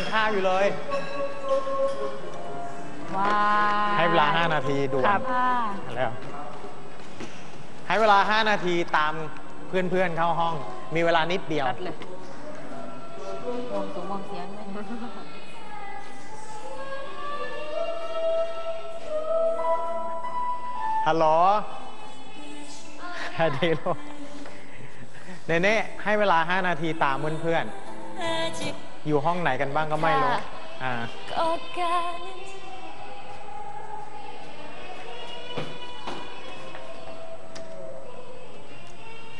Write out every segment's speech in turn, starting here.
านข้าวอยู่เลย ว้าวให้เวลา 5 นาทีด่วนครับแล้วให้เวลา 5 นาทีตามเพื่อนๆเข้าห้อง มีเวลานิดเดียวตัดเลยมองสูงมองเสียงไม่ฮัลโหลฮัลโหลเนเน่ให้เวลา 5 นาทีตามเพื่อนๆ อยู่ห้องไหนกันบ้างก็ไม่รู้ค่ะ อ่า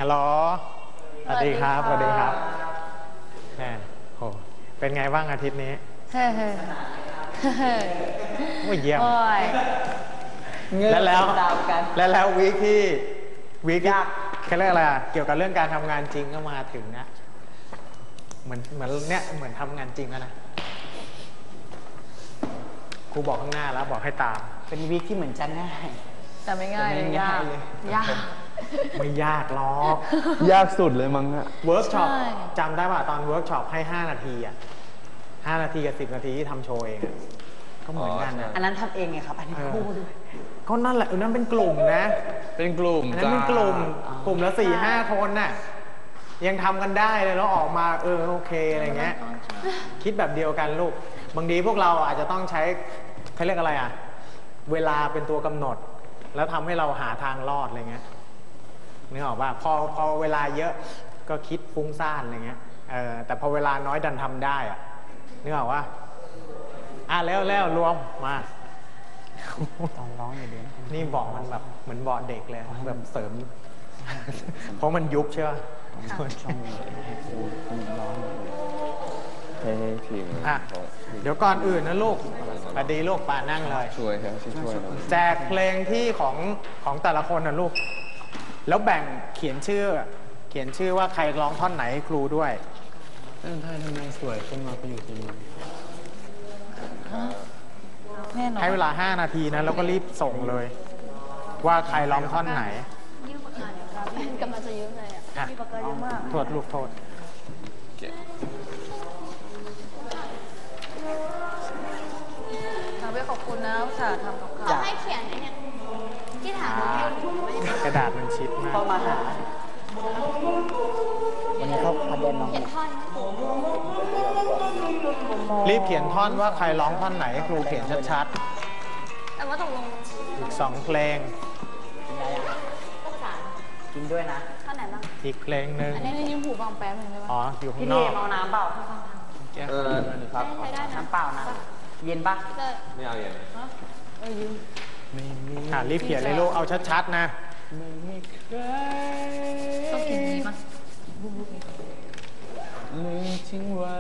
ฮัลโหล สวัสดีครับ สวัสดีครับแหมโห เป็นไงบ้างอาทิตย์นี้เฮ้ยเฮ้ยเฮ้ยโอ้ยเยี่ยม โอ้ยและแล้ว ตามกัน และแล้ววีคที่วีคที่เขาเรียกอะไรอะเกี่ยวกับเรื่องการทำงานจริงก็มาถึงนะเห มือนเหมือนเนี่ยเหมือนทำงานจริงแล้วนะครูบอกข้างหน้าแล้วบอกให้ตาม เป็นวีคที่เหมือนจะง่าย แต่ไม่ง่ายแต่ไม่ยากง่ายเลยยาก ไม่ยากหรอกยากสุดเลยมั้งอะเวิร์กช็อปใช่จำได้ป่ะตอนเวิร์กช็อปให้ 5 นาทีอะ5นาทีกับ10นาทีที่ทำโชว์เองอะก็เหมือนกันนะอันนั้นทำเองไงครับ อันนี้เออคู่ด้วยก็นั่นแหละเออนั่นเป็นกลุ่มนะ เป็นกลุ่มอันนั้นเป็นกลุ่มอ่ากลุ่มละสี่ห้าคนน่ะ ยังทำกันได้เลยแล้วออกมาเออโอเคอะไรเงี้ย คิดแบบเดียวกันลูก บางทีพวกเราอาจจะต้องใช้เขาเรียกอะไรอะ เวลาเป็นตัวกำหนด แล้วทำให้เราหาทางรอดอะไรเงี้ยนึกออกป่ะพอพอเวลาเยอะก็คิดฟุ้งซ่านอะไรเงี้ยเออแต่พอเวลาน้อยดันทำได้อะนึกออกว่าอะแล้วแล้วรวมมา ตอนร้องอย่างเดียวนะนี่เบาะมันแบบเหมือนเบาะเด็กเลยแบบเสริม เพราะมันยุบใช่ป่ะ ช่องนี้ให้ครูคนร้องอย่างเดียวให้ให้ทีมอะ เดี๋ยวก่อนอื่นนะลูกสวัสดีลูกป่านั่งเลย ช่วยครับช่วยช่วยหน่อยแจกเพลงที่ของของแต่ละคนนะลูก แล้วแบ่งเขียนชื่อ เขียนชื่อว่าใครร้องท่อนไหนให้ครูด้วยเต้นไทยทำไมสวยขึ้นมาไปอยู่ที่นี่แน่นอนให้เวลา 5 นาทีนะแล้วก็รีบส่งเลย ว่าใครร้องท่อนไหนกำลังจะยืมเลยอะ อะมีปากกาเยอะมากโทษลูกโทษทำไปขอบคุณนะอุตส่าห์ทำกับข้าวเขาให้เขียนไอ้เนี่ยที่ถามหนูให้คุณไม่ได้กระดาษมันชิดมากเข้ามาหา วันนี้เขาประเด็นน้องเขียนท่อนรีบเขียนท่อนว่าใครร้องท่อนไหนให้ครูเขียนชัดแต่ว่าตกลงๆ อีกสองเพลงกินอะไรอะ ภาษา กินด้วยนะท่อน ไหนบ้างอีกเพลงหนึ่งอันนี้ยืมหูฟังแป๊บนึงได้ปะอ๋ออยู่ข้าพี่งเทนอกมเอาน้ำเปล่าเออครับใช้ได้นะน้ำเปล่านะ เย็นปะเลิกไม่เอาอย่างเออยืมอะรีบเขียนเลยลูกเอาชัดๆนะต้องกินนี้ปะลืมทิ้งไว้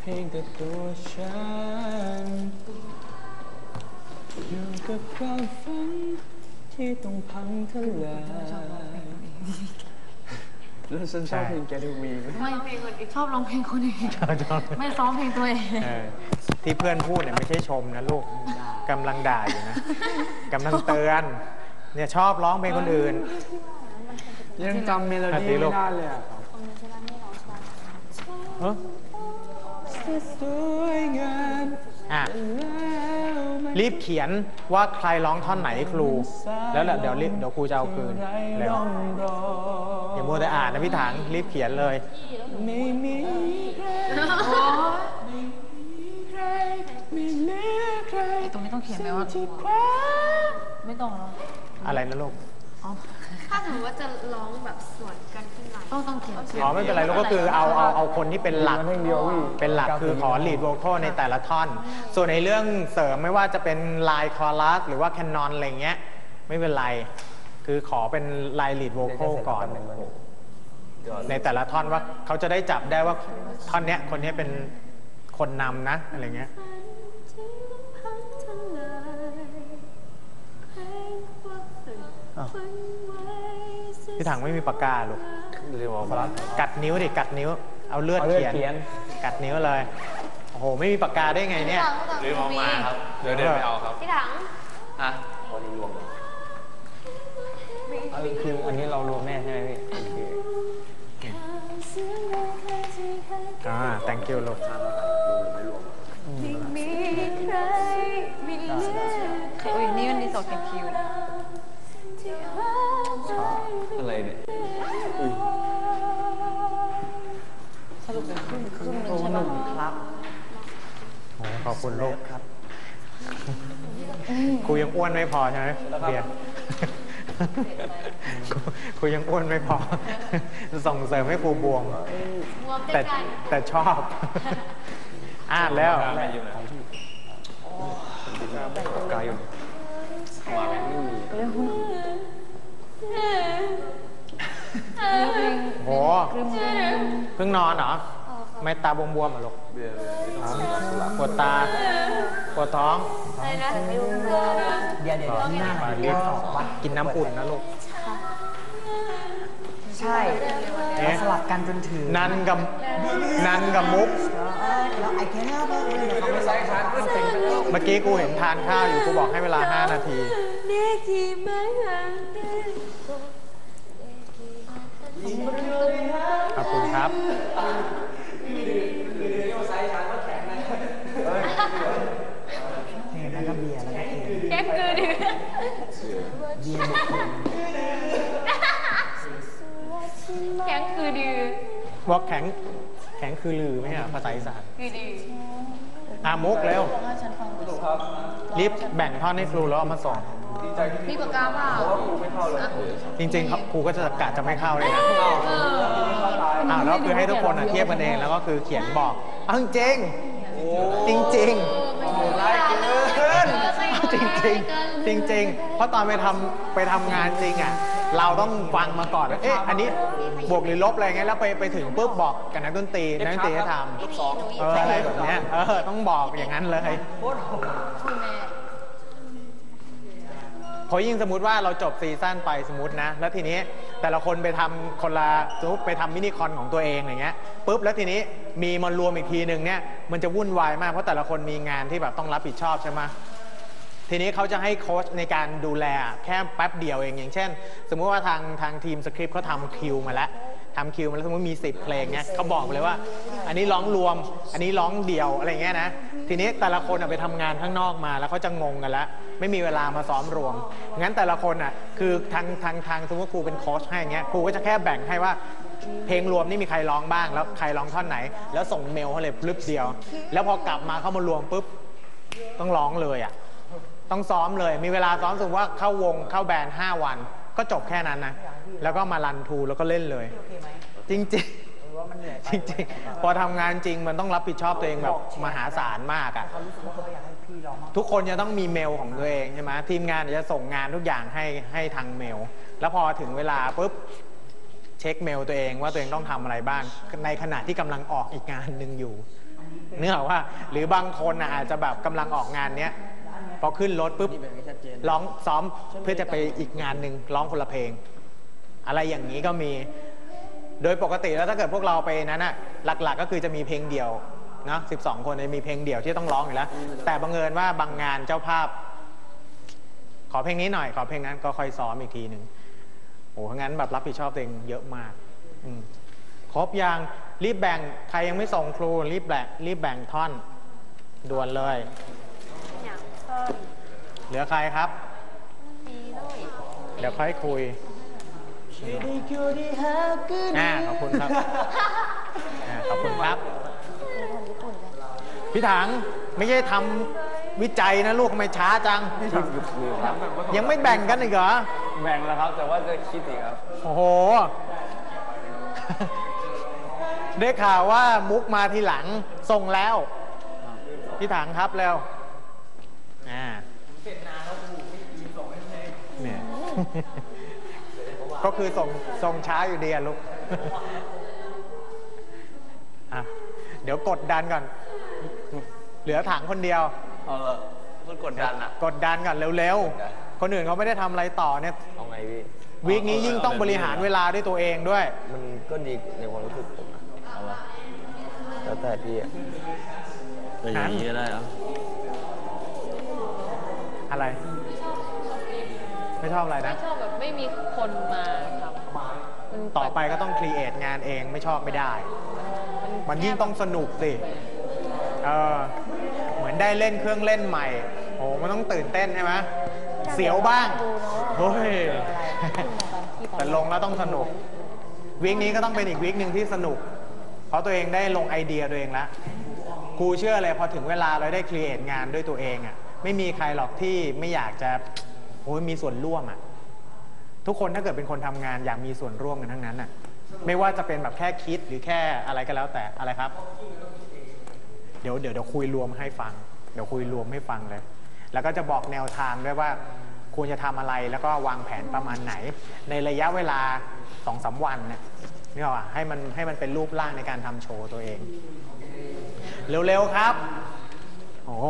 เพียงแต่ตัวฉัน อยู่กับความฝันที่ต้องพังทลาย แล้วฉันชอบเพลงแกดูมีไหมไม่ชอบร้องเพลงคนอื่นไม่ซ้อมเพลงตัวเองเออที่เพื่อนพูดเนี่ยไม่ใช่ชมนะลูกกำลังด่าอยู่นะกำลังเตือน เนี่ยชอบร้องเพลงคนอื่น ยังจำเมโลอะดี้ตีลูกไม่ได้เลยอะตรงนี้ใช่ป่ะไม่ร้องใช่ป่ะเอ้อสวยงาม อะแล้วไม่รีบเขียนว่าใครร้องท่อนไหนให้ครู แล้วเดี๋ยวรีบเดี๋ยวครูจะเอาคืนเร็วร่องรออย่ามัวแต่อ่านนะพี่ถังรีบเขียนเลยไม่มีใครไม่มีใครไม่เหลือใครไอ้ตรงนี้ต้องเขียนไหมว่าที่คว้าไม่ต้องหรอกอะไรนะลูกอ๋อถ้าสมมติว่าจะร้องแบบสวนกันขึ้นมาต้องต้องเขียนอ๋อไม่เป็นไรลูกก็คือเอาเอาเอาคนที่เป็นหลักเพลงเดียวพี่เป็นหลักคือขอ lead vocal ในแต่ละท่อน ส่วนในเรื่องเสริมไม่ว่าจะเป็นลายคอรัสหรือว่าแคนนอนอะไรเงี้ย ไม่เป็นไร คือขอเป็นลาย lead vocal ก่อน ในแต่ละท่อนว่าเขาจะได้จับได้ว่าท่อนเนี้ยคนเนี้ยเป็นคนนำนะอะไรเงี้ย พี่ถังไม่มีปากกาหรอกลืมเอาไปกัดนิ้วดิกัดนิ้ว เอาเลือดเขียน กัดนิ้วเลย โอ้โห ไม่มีปากกาได้ไงเนี่ย ลืมเอามาครับเดี๋ยวเดินไปเอาครับพี่ถังอะวันนี้รวมอันนี้คืออันนี้เรารวมแน่ใช่ไหมพี่โอเคอ่า thank you ลูกมีใครมีเลือด โอ้ยนี่มันดีสอดเขีคิว สรุปเป็นครึ่งครึ่งหนึงใช่ไหมครับโอ้ขอบคุณลูกครับครูยังอ้วนไม่พอใช่ไหมเบียร์ครูครูยังอ้วนไม่พอ ส่งเสริมให้ครูบวมรวมด้วแต่ยกันแต่ชอบอ่านแล้วกายอยู่ไหนกายอยู่มาแม่งไม่มีเรื่องเพลงโหกรึมกรึมเพิ่งนอนเหรอ ไม่ตาบวมๆอะลูกเบียร์เบียร์ไม่ต้องปวดตาปวดท้องอะไรนะเดี๋ยวเดี๋ยวที่หน้ามาหาลิเรียฟกต์สองวัดกินน้ำอุ่นนะลูก ใช่เอ๊ะ สลับกันจนถึงนันกับนันกับมุก แล้วไอ้แค่นั้นก็เลยเขาไม่ใส่ขาดเมื่อกี้กูเห็นทานข้าวอยู่กูบอกให้เวลา 5 นาที ขอบคุณครับ เห็นแล้วก็เบียร์แล้วก็เอ็น แก๊กคือดื้อ เบี ยร์บุกคนแก๊กคือดื้อบอกแข็งแข็งคือลือไหมอะภาษาอีสานคือดื้ออะมุกเร็วบอกให้ฉันฟังหน่อยสิรีบแบ่งท่อนให้ครูแล้วเอามาส่งมีปากกาเปล่าจริงๆครับครูก็จะกะจะไม่เข้าเลยนะเอออ่าแล้วคือให้ทุกคนอะเทียบกันเองแล้วก็คือเขียนบอกเอาจริงจริงจริงๆร้ายเกิน จริงจริงจริงจริงๆเพราะตอนไปทำไปทำงานจริงอะเราต้องฟังมาก่อนว่าเอ๊ะอันนี้บวกหรือลบอะไรเงี้ยแล้วไปไปถึงปุ๊บบอกกับนักดนตรีนักดนตรีให้ทำเอออะไรแบบเนี้ยเออต้องบอกอย่างนั้นเลยคุณแม่เพราะยิ่งสมมติว่าเราจบซีซั่นไปสมมตินะ แล้วทีนี้แต่ละคนไปทำคนละสมมติไปทำมินิคอนของตัวเองอย่างเงี้ยปุ๊บแล้วทีนี้มีมารวมอีกทีหนึ่งเนี่ยมันจะวุ่นวายมากเพราะแต่ละคนมีงานที่แบบต้องรับผิดชอบใช่ไหม ทีนี้เขาจะให้โค้ชในการดูแลแค่แป๊บเดียวเองอย่างเช่น สมมุติว่าทางทางทีมสคริปต์เขาทำคิวมาแล้วทำคิวมาแล้วสมมติมี 10 เพลงเนี่ยเขาบอกเลยว่า อันนี้ร้องรวม อันนี้ร้องเดี่ยวอะไรเงี้ยนะทีนี้แต่ละคนไปทำงานข้างนอกมาแล้วเขาจะงงกันแล้วไม่มีเวลามาซ้อมรวมงั้นแต่ละคนอะคือทางทางทางสมมติว่าครูเป็นโค้ชให้อย่างเงี้ยครูก็จะแค่แบ่งให้ว่าเพลงรวมนี่มีใครร้องบ้าง แล้วใครร้องท่อนไหน แล้วส่งเมลเขาเลยปลึบเดียว แล้วพอกลับมาเข้ามารวมปุ๊บต้องร้องเลยอะ ต้องซ้อมเลย มีเวลาซ้อมสมมติว่าเข้าวงเข้าแบรนด์5วัน ก็จบแค่นั้นนะ แล้วก็มารันทูแล้วก็เล่นเลย จริงๆหรือว่ามันเหนื่อยไปจริงๆพอทำงานจริงมันต้องรับผิดชอบตัวเองแบบมหาศาลมากอะ่ะเขารู้สึกว่าเขาอยากให้พี่ร้องมากทุกคนจะต้องมีเมลของตัวเองใช่ไหมทีมงานจะส่งงานทุกอย่างให้ให้ทางเมล แล้วพอถึงเวลาปุ๊บเช็คเมลตัวเองว่าตัวเองต้องทำอะไรบ้าง ในขณะที่กำลังออกอีกงานหนึ่งอยู่เนื่ออกว่า หรือบางคนน่ะอาจจะแบบกำลังออกงานเนี้ย พอขึ้นรถปุ๊บร้องซ้อมเพื่อจะไปอีกงานหนึ่งร้องคนละเพลง อะไรอย่างนี้ก็มี โดยปกติแล้วถ้าเกิดพวกเราไปนั้นอะหลักๆ ก็คือจะมีเพลงเดี่ยวนะ12คนจะมีเพลงเดี่ยวที่ต้องร้องอยู่แล้ว แต่บังเอิญว่าบางงานเจ้าภาพ ขอเพลงนี้หน่อย ขอเพลงนั้นก็ค่อยซ้อมอีกทีหนึ่งโอ้ทั้งนั้นแบบรับผิดชอบตัวเองเยอะมากอืครบยังรีบแบ่งใครยังไม่ส่งครูรีบแบ่งรีบแบ่งท่อนด่วนเลย เพิ่มเหลือใครครับมีด้วยเดี๋ยวค่อยคุยอ่าขอบคุณครับอ่าขอบคุณครับ พี่ถังไม่ใช่ทำวิจัยนะลูกทำไมช้าจังคิดอยู่คือครับยังไม่แบ่งกันอีกเหรอ แบ่งแล้วครับ แต่ว่าจะคิดอีกครับ โอ้โห ได้ข่าวว่ามุกมาทีหลังส่งแล้ว พี่ถังครับเร็วอ่าเนี่ย ก็คือส่งส่งช้าอยู่ดีอะลูกอะเดี๋ยวกดดันก่อน เหลือถังคนเดียวเอาละมันกดดันอะกดดันก่อนเร็วๆ คนอื่นเขาไม่ได้ทำอะไรต่อเนี่ยเอาไงพี่วีคนี้ยิ่งต้องบริหารเวลาด้วยตัวเองด้วย มันก็ดีในความรู้สึกผมนะเอาละแล้วแต่พี่อะแต่อย่างนี้ก็ได้เหรออะไร ไม่ชอบอะไรไม่นะชอบแบบไม่มีคนมาทำมันต่อไปก็ต้องครีเอทงานเองไม่ชอบไม่ได้ มันยิ่งต้องสนุกสิเออเหมือนได้เล่นเครื่องเล่นใหม่โอ้มันต้องตื่นเต้นใช่ไหมเสียวบ้างดูเนอะเฮ้ยขึ้นมาตอนที่ตอนแต่ลงแล้วต้องสนุกวีคนี้ก็ต้องเป็นอีกวีคหนึ่งที่สนุก เพราะตัวเองได้ลงไอเดียตัวเองแล้วครูเชื่อเลยพอถึงเวลาเราได้ครีเอทงานด้วยตัวเองอะไม่มีใครหรอกที่ไม่อยากจะ โอ้ยมีส่วนร่วมอะทุกคนถ้าเกิดเป็นคนทำงานอยากมีส่วนร่วมกันทั้งนั้นอะไม่ว่าจะเป็นแบบแค่คิดหรือแค่อะไรก็แล้วแต่อะไรครับ เดี๋ยวเดี๋ยวเดี๋ยวคุยรวมให้ฟัง เดี๋ยวคุยรวมให้ฟังเลย แล้วก็จะบอกแนวทางด้วยว่าควรจะทำอะไรแล้วก็วางแผนประมาณไหน ในระยะเวลาสองสาวันเนี่ยนี่หรอให้มันให้มันเป็นรูปร่างในการทำโชว์ตัวเอง เร็วๆครับ โอ้โห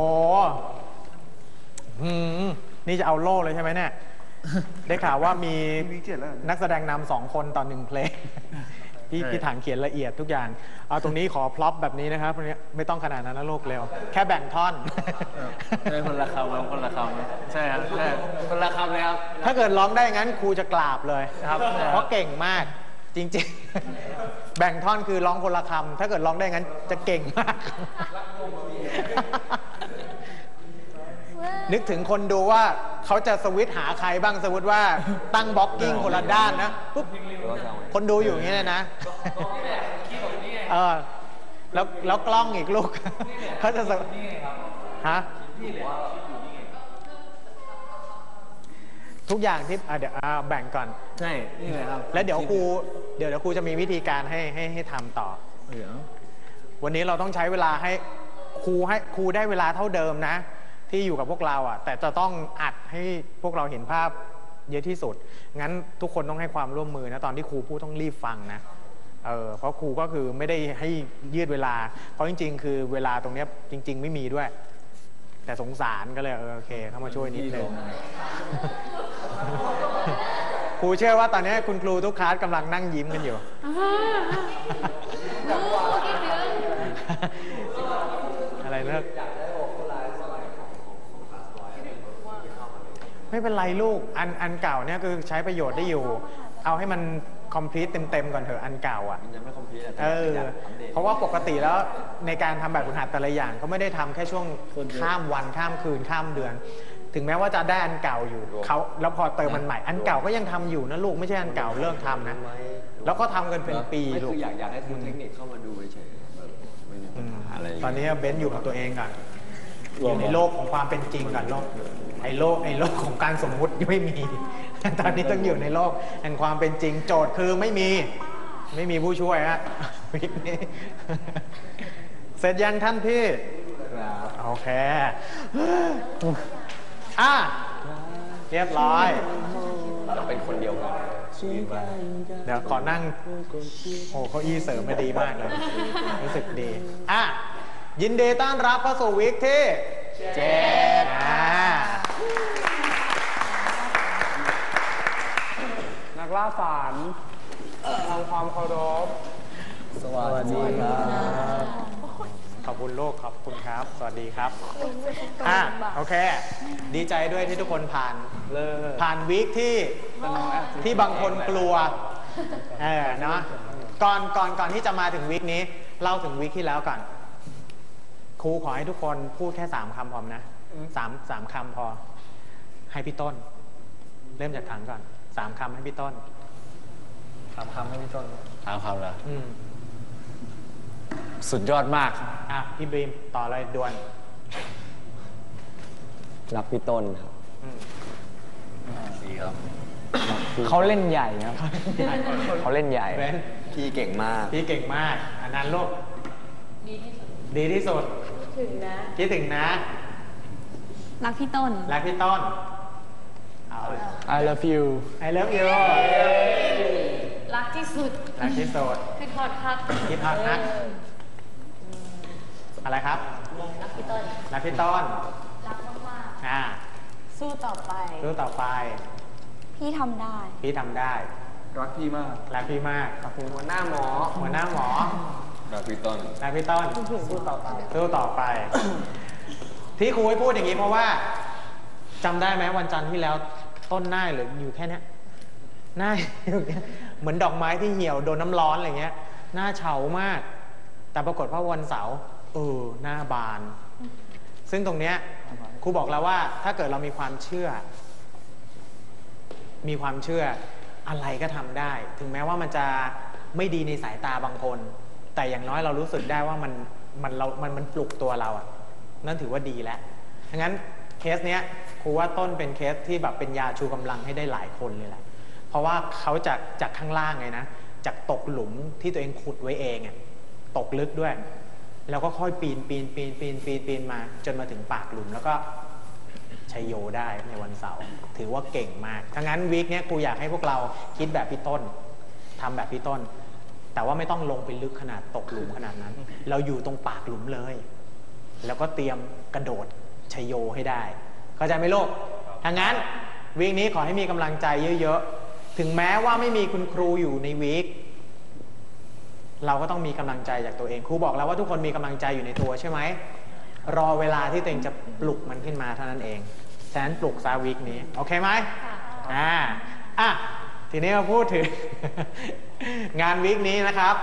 หืม นี่จะเอาโล่เลยใช่ไหมเนี่ย ได้ข่าวว่ามีนักแสดงนำสองคนต่อหนึ่งเพลง พี่พี่ถังเขียนละเอียดทุกอย่าง เอาตรงนี้ขอพล็อปแบบนี้นะครับไม่ต้องขนาดนั้นนะโลกเร็ว แค่แบ่งท่อน ใช่คนละคำครับคนละคำนะใช่ครับใช่คนละคำเลยครับ ถ้าเกิดร้องได้งั้นครูจะกราบเลยครับเพราะเก่งมากจริงๆ แบ่งท่อนคือร้องคนละคำถ้าเกิดร้องได้งั้นจะเก่งมาก นึกถึงคนดูว่าเขาจะสวิตช์หาใครบ้างสมมติว่าตั้งบล็อกกิ้งคนละด้านนะปุ๊บคนดูอยู่อย่างนี้เลยนะเออแล้วแล้วกล้องอีกลูกเขาจะสวฮะทุกอย่างที่อะเดี๋ยวอ่าแบ่งก่อนใช่นี่เลยครับ แล้วเดี๋ยวครูเดี๋ยวเดี๋ยวครูจะมีวิธีการให้ให้ให้ทำต่อเดี๋ยววันนี้เราต้องใช้เวลาให้ครูให้ครูได้เวลาเท่าเดิมนะ ที่อยู่กับพวกเราอะแต่จะต้องอัดให้พวกเราเห็นภาพเยอะที่สุด งั้นทุกคนต้องให้ความร่วมมือนะตอนที่ครูพูดต้องรีบฟังนะเออเพราะครูก็คือไม่ได้ให้ยืดเวลา เพราะจริง ๆ คือเวลาตรงเนี้ยจริง ๆ ไม่มีด้วย แต่สงสารก็เลยเออโอเค เข้ามาช่วยนิดนึงครูเชื่อว่าตอนนี้คุณครูทุกคลาสกำลังนั่งยิ้มกันอยู่อะไรเลิก ไม่เป็นไรลูกอันอันเก่าเนี่ยคือใช้ประโยชน์ได้อยู่ เอาให้มัน complete เต็มๆก่อนเถอะอันเก่าอะยังไม่คอมพลีทเออเพราะว่าปกติแล้วในการทำแบบฝึกหัดแต่ละอย่างเขาไม่ได้ทำแค่ช่วงข้ามวันข้ามคืนข้ามเดือน ถึงแม้ว่าจะได้อันเก่าอยู่เขาแล้วพอเติมมันใหม่อันเก่าก็ยังทำอยู่นะลูกไม่ใช่อันเก่าเลิกทำนะ แล้วก็ทำกันเป็นปีไม่ลูกคืออยากอยากให้ครูเทคนิคเข้ามาดูเฉยๆแบบไม่มีปัอืญมหาอะไรย่างตอนเงี้ยนี้เบนซ์อยู่กับตัวเองก่อนอยู่ในโลกของความเป็นจริงก่อนโลก ไอ้โลกไอ้โลกของการสมมุติยังไม่มี ตอนนี้ต้องอยู่ในโลกแห่งความเป็นจริงโจทย์คือไม่มี ไม่มีผู้ช่วยฮะวิกนี้เสร็จยังท่านพี่ครับโอเคอะเรียบร้อย เราเป็นคนเดียวกันยืนไว้เดี๋ยวขอนั่งโอ้เก้าอี้เสริมมาดีมากเลย รู้สึกดี อะ ยินดีต้อนรับเข้าสู่วิกที่เจ็ดอ่า นักล่าฝันทำความเคารพ สวัสดีครับ ขอบคุณโลกขอบคุณครับ สวัสดีครับ อะ โอเค ดีใจด้วยที่ทุกคนผ่าน เลิกผ่านวีคที่ที่บางคนกลัว เออ เนาะ ก่อนก่อนก่อนที่จะมาถึงวีคนี้ เล่าถึงวีคที่แล้วก่อน ครูขอให้ทุกคนพูดแค่สามคำพอนะสามสามคำพอ ให้พี่ต้น เริ่มจากถังก่อนสามคำให้พี่ต้นถามคำให้พี่ต้นถามคำเหรออืมสุดยอดมาก อะพี่บีมต่อเลยด่วนรักพี่ต้นครับอืมดีครับเขาเล่นใหญ่ครับเขาเล่นใหญ่เบนพี่เก่งมาก พี่เก่งมาก อันนั้นลูกดีที่สุดถึงนะคิดถึงนะ รักพี่ต้น รักพี่ต้นเอา I love you I love you รักที่สุดรักที่สุดคือทอดครับคิดฮอตนะอะไรครับ รักพี่ต้น รักพี่ต้น รักมากอ่าๆสู้ต่อไปรู้ต่อไป พี่ทำได้ พี่ทำได้ รักพี่มาก รักพี่มากหัวหน้าหมอ หัวหน้าหมอ รักพี่ต้น รักพี่ต้น สู้ต่อไป สู้ต่อไป ที่ครูให้พูดอย่างนี้เพราะว่า จำได้ไหมวันจันทร์ที่แล้วต้นหน้าหรืออยู่แค่เนี้ยหน้าอยู่เหมือนดอกไม้ที่เหี่ยวโดนน้ำร้อนอะไรเงี้ย หน้าเฉามาก แต่ปรากฏว่าวันเสาร์เออหน้าบาน ซึ่งตรงเนี้ยครูบอกแล้วว่า ถ้าเกิดเรามีความเชื่อ มีความเชื่ออะไรก็ทำได้ ถึงแม้ว่ามันจะไม่ดีในสายตาบางคน แต่อย่างน้อยเรารู้สึกได้ว่ามันมันเรา มันมันปลุกตัวเราอะนั่นถือว่าดีแล้วดังนั้น สเนี้ยครูว่าต้นเป็นเคสที่แบบเป็นยาชูกำลังให้ได้หลายคนเลยแหละเพราะว่าเขาจากจากข้างล่างไงนะจากตกหลุมที่ตัวเองขุดไว้เองตกลึกด้วย แล้วก็ค่อยปีนปีนปีนปีนปีนปีนมา จนมาถึงปากหลุมแล้วก็ชัยโยได้ในวันเสาร์ถือว่าเก่งมากทั้งนั้นวีคเนี้ยครูอยากให้พวกเราคิดแบบพี่ต้นทำแบบพี่ต้น แต่ว่าไม่ต้องลงไปลึกขนาดตกหลุมขนาดนั้น เราอยู่ตรงปากหลุมเลย แล้วก็เตรียมกระโดด ชัยโยให้ได้ เข้าใจไหมลูกทั้งนั้นวีคนี้ขอให้มีกำลังใจเยอะๆ ถึงแม้ว่าไม่มีคุณครูอยู่ในวีคเราก็ต้องมีกำลังใจจากตัวเองครูบอกแล้วว่าทุกคนมีกำลังใจอยู่ในตัวใช่ไหมรอเวลาที่ตัวเองจะปลุกมันขึ้นมาเท่านั้นเองฉะนั้นปลุกซาวิกนี้โอเคไหมอ่าอะทีนี้มาพูดถึง งานวิกนี้นะครับ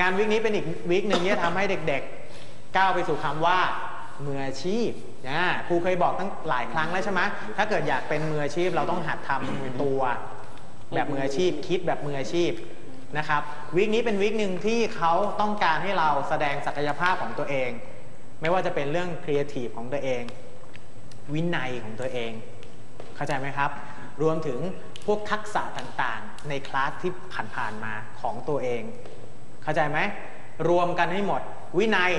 งานวิกนี้เป็นอีกวิกหนึ่งที่จะทำให้เด็ก ๆ ก้าวไปสู่คำว่า มืออาชีพนะครูเคยบอกตั้งหลายครั้งแล้วใช่ไหมถ้าเกิดอยากเป็นมืออาชีพเราต้องหัดทำตัว แบบมืออาชีพ คิดแบบมืออาชีพนะครับวิกนี้เป็นวิกหนึ่งที่เขาต้องการให้เราแสดงศักยภาพของตัวเอง ไม่ว่าจะเป็นเรื่องครีเอทีฟของตัวเอง วินัยของตัวเอง เข้าใจไหมครับ รวมถึงพวกทักษะต่างๆ ในคลาสที่ผ่านๆมาของตัวเอง เข้าใจไหมรวมกันให้หมด วินัย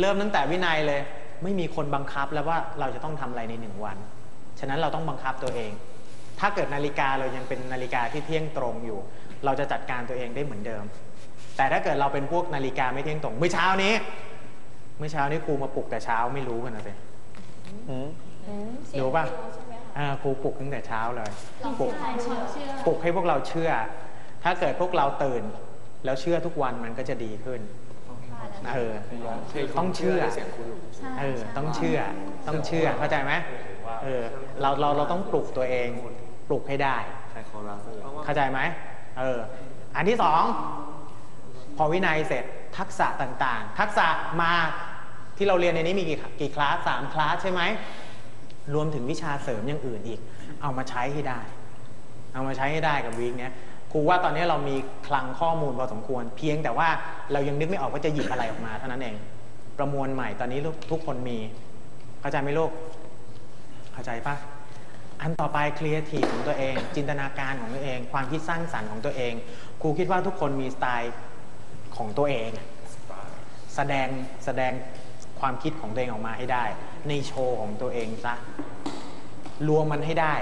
เริ่มตั้งแต่วินัยเลย ไม่มีคนบังคับแล้วว่าเราจะต้องทำอะไรในหนึ่งวัน ฉะนั้นเราต้องบังคับตัวเอง ถ้าเกิดนาฬิกาเรายังเป็นนาฬิกาที่เที่ยงตรงอยู่ เราจะจัดการตัวเองได้เหมือนเดิม แต่ถ้าเกิดเราเป็นพวกนาฬิกาไม่เที่ยงตรงเมื่อเช้านี้เมื่อเช้านี้ครูมาปลุกแต่เช้าไม่รู้กันนะสิอืมรู้ป่ะอ่าครูปลุกตั้งแต่เช้าเลยเราปลุกเชื่อเชื่อปลุกให้พวกเราเชื่อ ถ้าเกิดพวกเราตื่น แล้วเชื่อทุกวันมันก็จะดีขึ้น เออต้องเชื่อเสียงคุณเออต้องเชื่อต้องเชื่อเข้าใจไหมเออเราเราเราต้องปลุกตัวเองปลุกให้ได้ใครคอรัสเข้าใจไหมเอออันที่สองพอวินัยเสร็จทักษะต่างๆ ทักษะมาที่เราเรียนในนี้มีกี่กี่คลาสสามคลาสใช่ไหมรวมถึงวิชาเสริมอย่างอื่นอีก เอามาใช้ให้ได้ เอามาใช้ให้ได้กับวีคเนี้ย ครูว่าตอนนี้เรามีคลังข้อมูลพอสมควร เพียงแต่ว่าเรายังนึกไม่ออกว่าจะหยิบอะไรออกมาเท่านั้นเอง ประมวลใหม่ตอนนี้ทุกคนมี เข้าใจไหมลูก เข้าใจปะอันต่อไปครีเอทีฟของตัวเอง จินตนาการของตัวเอง ความคิดสร้างสรรค์ของตัวเองครูคิดว่าทุกคนมีสไตล์ของตัวเอง แสดงแสดงความคิดของตัวเองออกมาให้ได้ ในโชว์ของตัวเองซะรวมมันให้ได้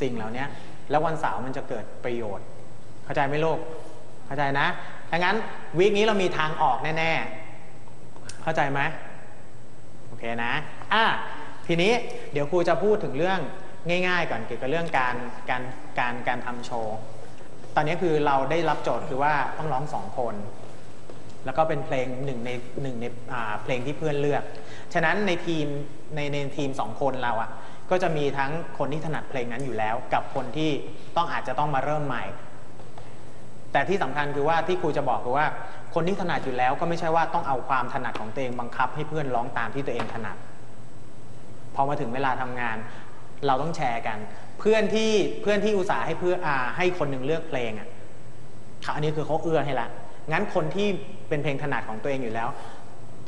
สิ่งเหล่านี้แล้ววันเสาร์มันจะเกิดประโยชน์ เข้าใจไหมลูกเข้าใจนะดังนั้นวีคนี้เรามีทางออกแน่ๆ เข้าใจไหมโอเคนะอะทีนี้เดี๋ยวครูจะพูดถึงเรื่องง่าย ๆ ก่อนเกี่ยวกับเรื่องการการการการทำโชว์ ตอนนี้คือเราได้รับโจทย์คือว่าต้องร้องสองคน แล้วก็เป็นเพลงหนึ่งในหนึ่งในเพลงที่เพื่อนเลือก ฉะนั้นในทีมในในทีมสองคนเราอะ่ะก็จะมีทั้งคนที่ถนัดเพลงนั้นอยู่แล้ว กับคนที่ต้องอาจจะต้องมาเริ่มใหม่ แต่ที่สำคัญคือว่าที่ครูจะบอกคือว่า คนที่ถนัดอยู่แล้วก็ไม่ใช่ว่าต้องเอาความถนัดของตัวเองบังคับ ให้เพื่อนร้องตามที่ตัวเองถนัด พอมาถึงเวลาทำงาน เราต้องแชร์กัน เพื่อนที่เพื่อนที่อุตส่าห์ให้เพื่ออาให้คนหนึ่งเลือกเพลงอะค่ะอันนี้คือเขาเอื้อให้ละงั้นคนที่เป็นเพลงถนัดของตัวเองอยู่แล้ว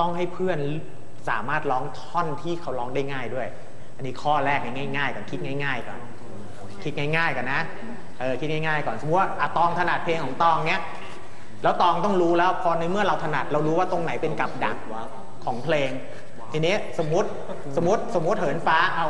ต้องให้เพื่อนสามารถร้องท่อนที่เขาร้องได้ง่ายด้วย อันนี้ข้อแรกง่ายๆก่อนคิดง่าย ๆก่อนคิดง่าย ๆก่อนนะ อคิดง่ายๆก่อนสมมติว่าอะตองถนัดเพลงของตองเนี้ยแล้วตองต้องรู้แล้วพอในเมื่อเราถนัดเรารู้ว่าตรงไหนเป็นกับดักของเพลงทีนี้สมมติสมมติสมมติเหินฟ้าเอา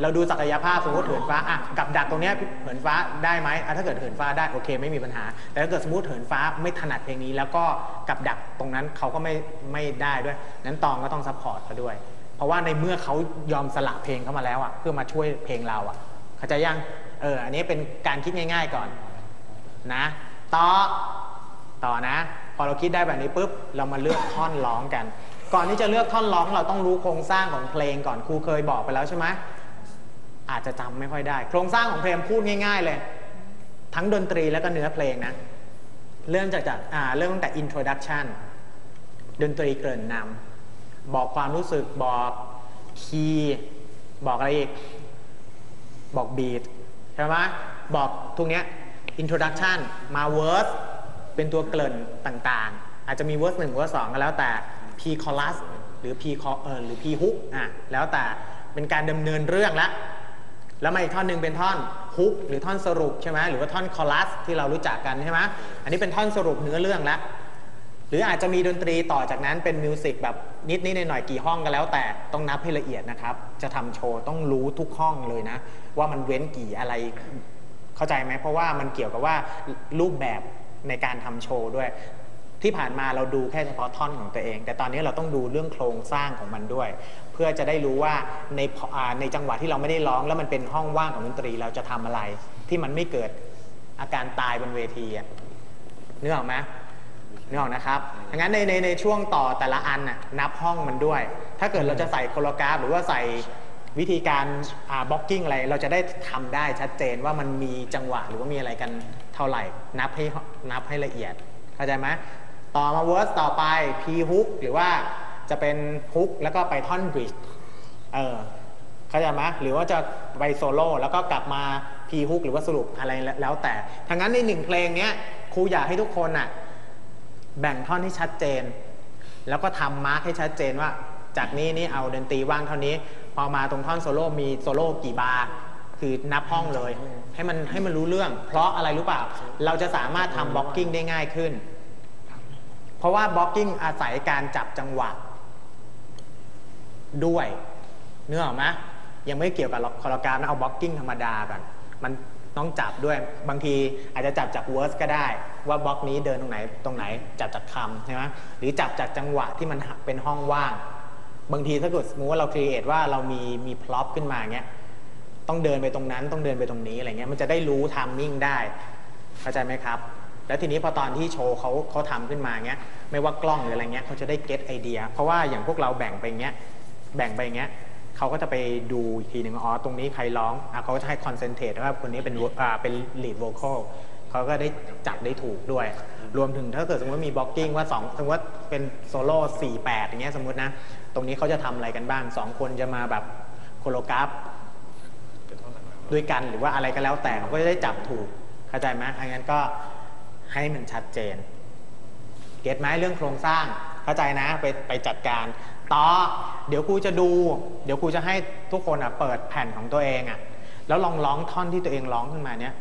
เราดูศักยภาพสมมติเหินฟ้าอะกับดักตรงเนี้ยเหินฟ้าได้ไหมอะถ้าเกิดเหินฟ้าได้โอเค ไม่มีปัญหา แต่ถ้าเกิดสมมติเหินฟ้าไม่ถนัดเพลงนี้ แล้วก็กับดักตรงนั้นเขาก็ไม่ไม่ได้ด้วยนั้นตองก็ต้องซัพพอร์ตเขาด้วย เพราะว่าในเมื่อเขายอมสละเพลงเข้ามาแล้วอะเพื่อมาช่วยเพลงเราอะเข้าใจยัง เออ อันนี้เป็นการคิดง่าย ๆก่อนนะต่อต่อนะ พอเราคิดได้แบบนี้ปุ๊บ เรามาเลือกท่อนร้องกัน ก่อนที่จะเลือกท่อนร้องเราต้องรู้โครงสร้างของเพลงก่อนครูเคยบอกไปแล้วใช่ไหมอาจจะจำไม่ค่อยได้ โครงสร้างของเพลงพูดง่าย ๆ เลย ทั้งดนตรีแล้วก็เนื้อเพลงนะ เริ่มจากจากอ่าเริ่มตั้งแต่ introduction ดนตรีเกริ่นนำบอกความรู้สึกบอกคีย์บอกอะไรอีก บอกบีท ช่ไหมบอกทุกเนี้ย introduction มา verse เป็นตัวเกริ่นต่างๆ อาจจะมี verse 1 verse 2ก็แล้วแต่ p chorus หรือ p เออหรือ p hook อะแล้วแต่เป็นการดำเนินเรื่องละแล้วมาอีกท่อนหนึ่งเป็นท่อนฮุกหรือท่อนสรุปใช่ไหมหรือว่าท่อนคอรัสที่เรารู้จักกันใช่ไหมอันนี้เป็นท่อนสรุปเนื้อเรื่องแล้ว หรืออาจจะมีดนตรีต่อจากนั้นเป็นมิวสิกแบบนิดนิดหน่อยๆกี่ห้องก็แล้วแต่ต้องนับให้ละเอียดนะครับ จะทำโชว์ต้องรู้ทุกห้องเลยนะ ว่ามันเว้นกี่อะไรเข้าใจไหมเพราะว่ามันเกี่ยวกับว่ารูปแบบในการทำโชว์ด้วย ที่ผ่านมาเราดูแค่เฉพาะท่อนของตัวเอง แต่ตอนนี้เราต้องดูเรื่องโครงสร้างของมันด้วย เพื่อจะได้รู้ว่าในในจังหวะที่เราไม่ได้ร้อง แล้วมันเป็นห้องว่างของดนตรีเราจะทำอะไร ที่มันไม่เกิดอาการตายบนเวทีอะนึกออกไหม นึกออกนะครับดังนั้นในในในช่วงต่อแต่ละอันน่ะนับห้องมันด้วย ถ้าเกิดเราจะใส่โคโลกราฟ หรือว่าใส่วิธีการบล็อกกิ้งอะไร เราจะได้ทำได้ชัดเจนว่ามันมีจังหวะหรือว่ามีอะไรกันเท่าไหร่ นับให้นับให้ละเอียด เข้าใจไหมต่อมาเวิร์สต่อไป P hook หรือว่าจะเป็นฮุกแล้วก็ไปท่อนบริดจ์เออเข้าใจไหมหรือว่าจะไปโซโล่แล้วก็กลับมา P hook หรือว่าสรุปอะไรแล้วแต่ทั้งนั้นในหนึ่งเพลงเนี้ยครูอยากให้ทุกคนน่ะ แบ่งท่อนให้ชัดเจน แล้วก็ทำมาร์กให้ชัดเจนว่า จากนี้นี่เอาดนตรีว่างเท่านี้ พอมาตรงท่อนโซโล่มีโซโล่กี่บาร์คือนับห้องเลย ให้มันให้มันรู้เรื่อง เพราะอะไรรู้เปล่า เราจะสามารถทำบล็อกกิ้งได้ง่ายขึ้น เพราะว่าบล็อกกิ้งอาศัยการจับจังหวะ ด้วยเนื้อออกไหมยังไม่เกี่ยวกับคอร์กราฟนะเอาบล็อกกิ้งธรรมดาก่อนมัน ต้องจับด้วยบางทีอาจจะจับจากเวิร์สก็ได้ ว่าบล็อกนี้เดินตรงไหนตรงไหนจับจากคำใช่ไหมหรือจับจากจังหวะที่มันเป็นห้องว่าง บางทีถ้าเกิดสมมติว่าเราครีเอทว่าเรามีมีพล็อปขึ้นมาเงี้ยต้องเดินไปตรงนั้นต้องเดินไปตรงนี้อะไรเงี้ยมันจะได้รู้ทามมิ่งได้เข้าใจไหมครับ แล้วทีนี้พอตอนที่โชว์เขาเขาทำขึ้นมาเงี้ยไม่ว่ากล้องหรืออะไรเงี้ยเขาจะได้เก็ตไอเดียเพราะว่าอย่างพวกเราแบ่งไปเงี้ยแบ่งไปเงี้ย เขาก็จะไปดูอีกทีหนึ่งอ๋อตรงนี้ใครร้องอะเขาก็จะให้คอนเซนเทรตว่าคนนี้เป็น vo- อ่าเป็นลีดโวคอลเขาก็ได้จับได้ถูกด้วย รวมถึงถ้าเกิดสมมติว่ามีบล็อกกิ้งว่าสองสมมติว่าเป็นโซโล่สี่แปดอย่างเงี้ยสมมตินะ ตรงนี้เขาจะทำอะไรกันบ้างสองคนจะมาแบบโคโลกราฟด้วยกันหรือว่าอะไรก็แล้วแต่เขาก็จะได้จับถูกเข้าใจไหมอันนั้นก็ให้มันชัดเจน เก็ตไหมเรื่องโครงสร้าง เข้าใจนะไปไปจัดการ ต่อ เดี๋ยวครูจะดู เดี๋ยวครูจะให้ทุกคนอะเปิดแผ่นของตัวเองอะแล้วลองร้องท่อนที่ตัวเองร้องขึ้นมาเนี้ย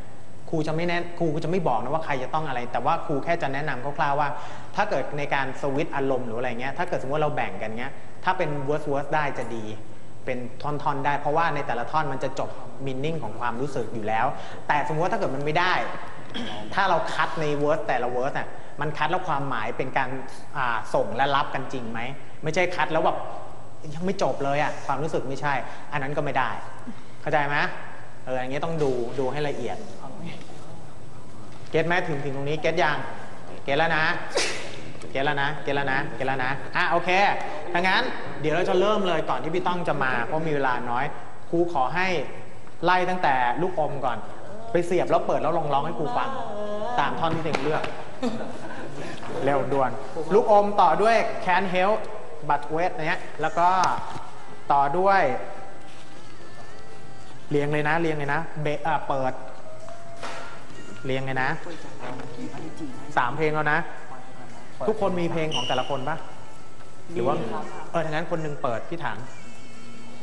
ครูจะไม่แนะครูจะไม่บอกนะว่าใครจะต้องอะไร แต่ว่าครูแค่จะแนะนำคร่าวๆว่า ถ้าเกิดในการสวิตอารมณ์หรืออะไรเงี้ยถ้าเกิดสมมติว่าเราแบ่งกันเงี้ยถ้าเป็น verse verse ได้จะดีเป็นท่อนๆได้ เพราะว่าในแต่ละท่อนมันจะจบมินนิ่งของความรู้สึกอยู่แล้ว แต่สมมติว่าถ้าเกิดมันไม่ได้ ถ้าเราคัดในเวิร์สแต่ละเวิร์สอะมันคัดแล้วความหมายเป็นการส่งและรับกันจริงไหม ไม่ใช่คัดแล้วแบบยังไม่จบเลยอะความรู้สึกไม่ใช่ อันนั้นก็ไม่ได้ เข้าใจไหมเอออย่างเงี้ยต้องดูดูให้ละเอียด เก็ตไหมถึงถึงตรงนี้เก็ตยังเก็ตแล้วนะ เก็ตแล้วนะ เก็ตแล้วนะ เก็ตแล้วนะอะโอเคถ้างั้นเดี๋ยวเราจะเริ่มเลยก่อนที่พี่ต้องจะมาเพราะมีเวลาน้อยครูขอให้ไล่ตั้งแต่ลูกอมก่อน ไปเสียบแล้วเปิดแล้วลองร้องให้ครูฟัง ตามท่อนที่ตัวเองเลือก เร็วด่วน ลูกอมต่อด้วย can help but wait เนี้ยแล้วก็ต่อด้วยเรียงเลยนะเรียงเลยนะเบอ่าเปิด เรียงเลยนะสามเพลงแล้วนะ ทุกคนมีเพลงของแต่ละคนปะหรือว่าเออทั้งนั้นคนหนึงเปิดพี่ถัง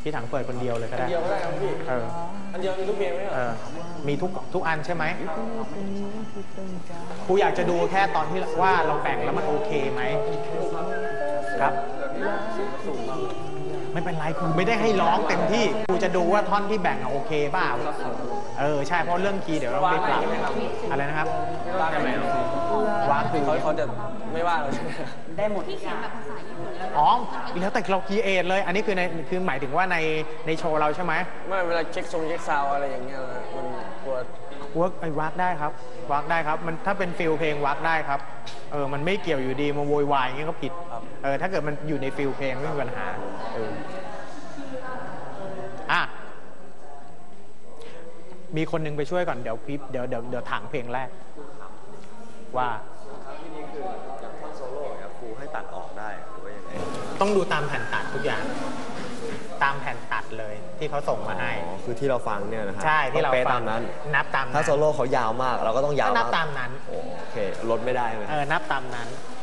พี่ถังเปิดคนเดียวเลยก็ได้ เดียวก็ได้ครับพี่เออ อันเดียวมีทุกเพลงไหมเหรเอออ มีทุกทุกอันใช่ไหมครูอยากจะดูแค่ตอนที่ว่าเราแบ่งแล้วมันโอเคไหม ครับ ไม่เป็นไรครูไม่ได้ให้ร้องเต็มที่ครูจะดูว่าท่อนที่แบ่งอะโอเคเปล่าเออใช่เพราะเรื่องคีย์เดี๋ยวเราไปปรับอะไรนะครับว่างได้ไหมวางคือ เขาเขาจะไม่ว่างเราใช่ไหมพี่เขียนแบบภาษาญี่ปุ่นแล้วอ๋อแล้วแต่เราคีเอทเลย อันนี้คือในคือหมายถึงว่าในในโชว์เราใช่ไหมไม่เวลาเช็คทรงเช็คซาวด์อะไรอย่างเงี้ยนะมันกลัวเวิร์กไอ้วักได้ครับวักได้ครับ มันถ้าเป็นฟิลเพลงวักได้ครับเออมันไม่เกี่ยวอยู่ดีมาโวยวายอย่างเงี้ยก็ผิดเออถ้าเกิดมันอยู่ในฟิลเพลงไม่มีปัญหาเอออะมีคนหนึงไปช่วยก่อนเดี๋ยวพิบเดี๋ยวเดี๋ยวเดี๋ยวถังเพลงแรกว่าที่นี่ คืออย่างท่อนโซโล่เนี่ยครูให้ตัดออกได้หรือว่ายังไงต้องดูตามแผ่นตัดทุกอย่าง ตามแผ่นตัดเลยที่เขาส่งมาให้ อ๋อคือที่เราฟังเนี่ยนะฮะใช่ที่เราต้องเป๊ะฟัตามนั้น นับตามนั้นถ้าโซโล่เขายาวมากเราก็ต้องยาวก็นับมากตามนั้น โอเคลดไม่ได้ไหมเออนับตามนั้นอ